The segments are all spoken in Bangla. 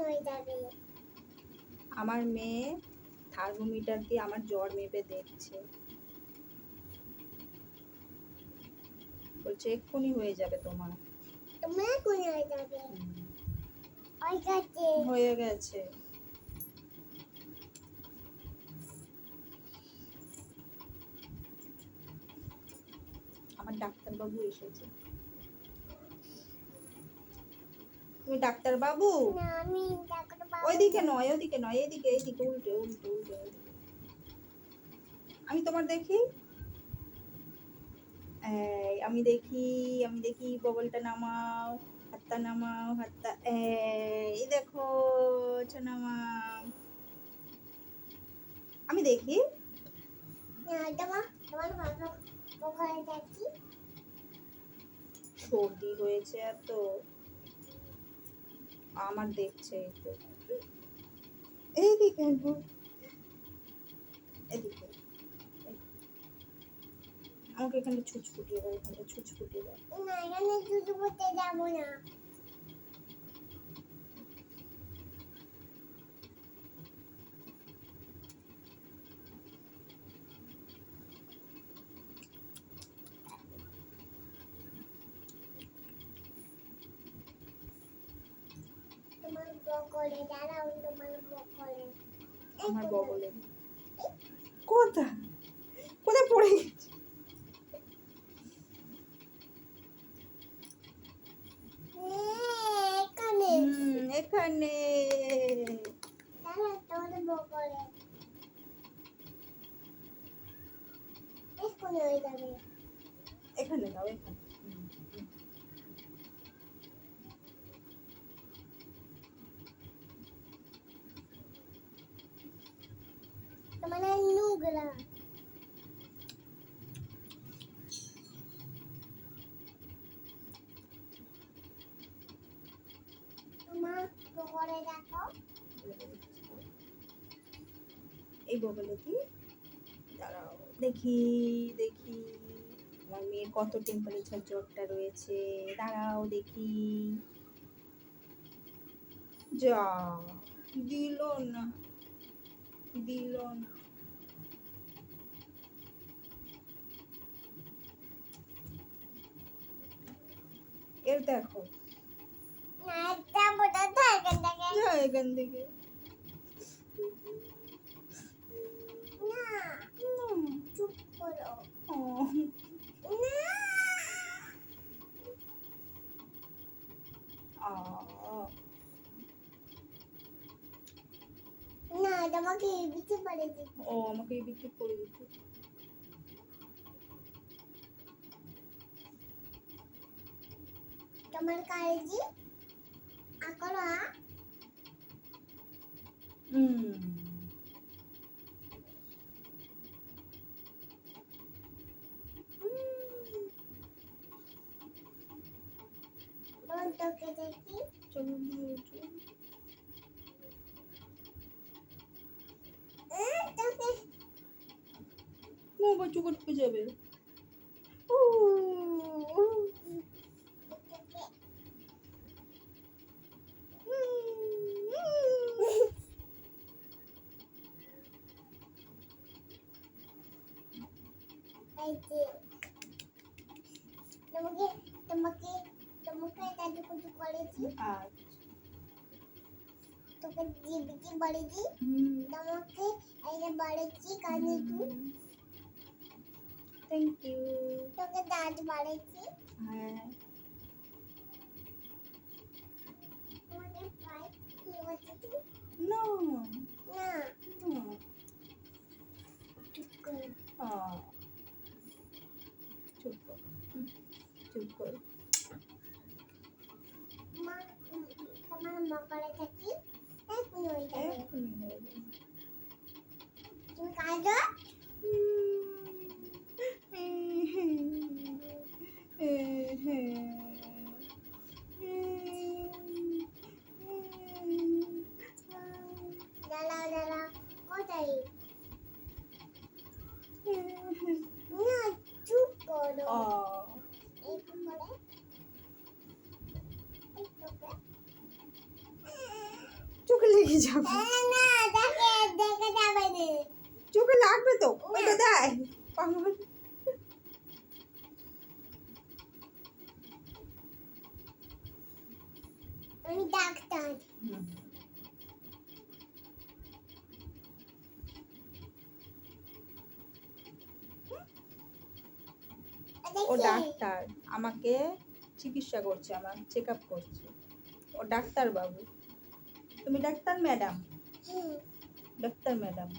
হয়ে যাবে। আমার মেয়ে থার্মোমিটার দিয়ে আমার জ্বর মেপে দেখছে। বলছে এক্ষুনি হয়ে যাবে তোমার। তোমার কোন হয়ে যাবে। হয়ে গেছে। আমার ডাক্তারবাবু এসেছে। তুমি ডাক্তার বাবু ওইদিকে নয় ওইদিকে নয় এদিকে এদিকে উল্টে উল্টে উল্টে। আমি তোমার দেখি? এই আমি দেখি আমি দেখি বগলটা নামাও হাতটা নামাও হাতটা এই দেখো নামাও। আমি দেখি? সর্দি হয়েছে এত। আমার দেখছে এই এইদিকে। এদিকে। আমাকে এখানে ছুঁচ ফুটিয়ে দেয় এখানে ছুঁচ ফুটিয়ে দেয় না এখানে যাব না আমার বগলে কোথায় কোথায় পড়ে গেছে? এখানে। এখানে দাও এখানে হুম, হুম। তোমার নোংরা তোমার বকলে দেখো এই বগলে দাঁড়াও। দেখি দেখি। আমার মেয়ের কত টেম্পারেচার জ্বরটা রয়েছে। দাঁড়াও, দেখি। যা, দিল না দিল না। এর দেখো না এটা বোঝা যায় এখান থেকে যা এখান থেকে। না তোমাকে বিচে পড়ে দিই ও আমাকে এই দিকটা দিতে তোমার কালেজি? আকরা বন্ধকে দেখি চলো দিয়ে চলো। আহ, তোকে বাবা চোখে ঢুকে যাবে উ, উ, তোকে এই যে তোমাকে তোমাকে তোমাকে দাদু কুটু করেছি আচ্ছা তোকে জিবিটি বলেছি হুম তোমাকে এই যে বলেছি কানে তুই থ্যাংক ইউ তোকে দাঁত বলেছি হ্যাঁ তোমাকে পাই কি বলছি তুই না না না চুপ করে আ, চুপ কর হুম, চুপ কর মা উম, তোমার মকরে থাকি এক্ষুনি হয়ে যাবে এক্ষুনি হয়ে যাবে তুমি কাঁদো দাঁড়াও দাঁড়াও কোথায় না চুপ করো এইরকম করে এই তোকে নিয়ে যাব না দেখে দেখে যাবে না লাগবে তো ওই তো দেয় পাগল আমি ডাক্তার ও ডাক্তার আমাকে চিকিৎসা করছে আমার চেক আপ করছে ও ডাক্তার বাবু তুমি ডাক্তার ম্যাডাম ডাক্তার ম্যাডাম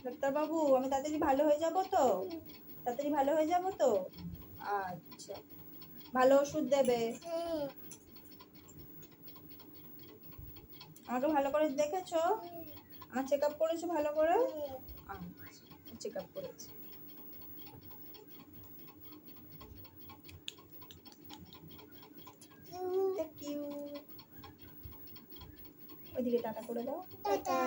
হুম। হুম। ডাক্তার বাবু আমি তাড়াতাড়ি ভালো হয়ে যাব তো? তাড়াতাড়ি ভালো হয়ে যাব তো? আচ্ছা। ভালো ওষুধ দেবে? আমাকে ভালো করে দেখেছ? আমার চেক আপ করেছ ভালো করে? আচ্ছা চেক আপ করেছি ওইদিকে টাটা করে দাও। টাটা।